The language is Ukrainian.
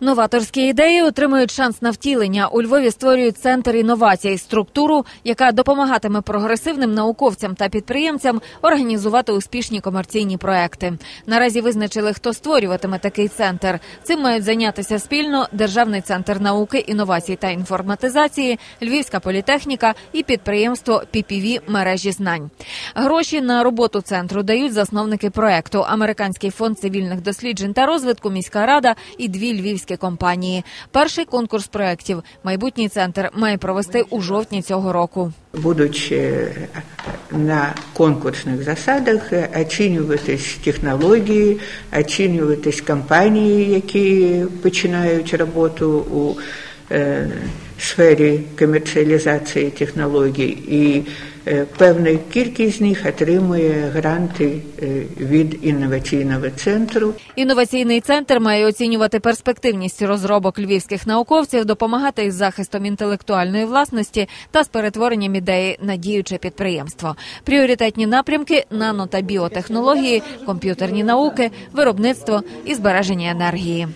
Новаторські ідеї отримують шанс на втілення. У Львові створюють центр інновацій, структуру, яка допомагатиме прогресивним науковцям та підприємцям організувати успішні комерційні проекти. Наразі визначили, хто створюватиме такий центр. Цим мають зайнятися спільно Державний центр науки, інновацій та інформатизації, Львівська політехніка і підприємство PPV мережі знань. Гроші на роботу центру дають засновники проекту Американський фонд цивільних досліджень та розвитку, міська рада і дві львівські компанії. Перший конкурс проєктів майбутній центр має провести у жовтні цього року. будуть е, на конкурсних засадах оцінюватись технології, оцінюватись компанії, які починають роботу у е, сфері комерціалізації технологій, і е, певна кількість з них отримує гранти е, від інноваційного центру. Інноваційний центр має оцінювати перспективність розробок львівських науковців, допомагати із захистом інтелектуальної власності та з перетворенням ідеї на діюче підприємство. Пріоритетні напрямки нано та біотехнології, комп'ютерні науки, виробництво і збереження енергії.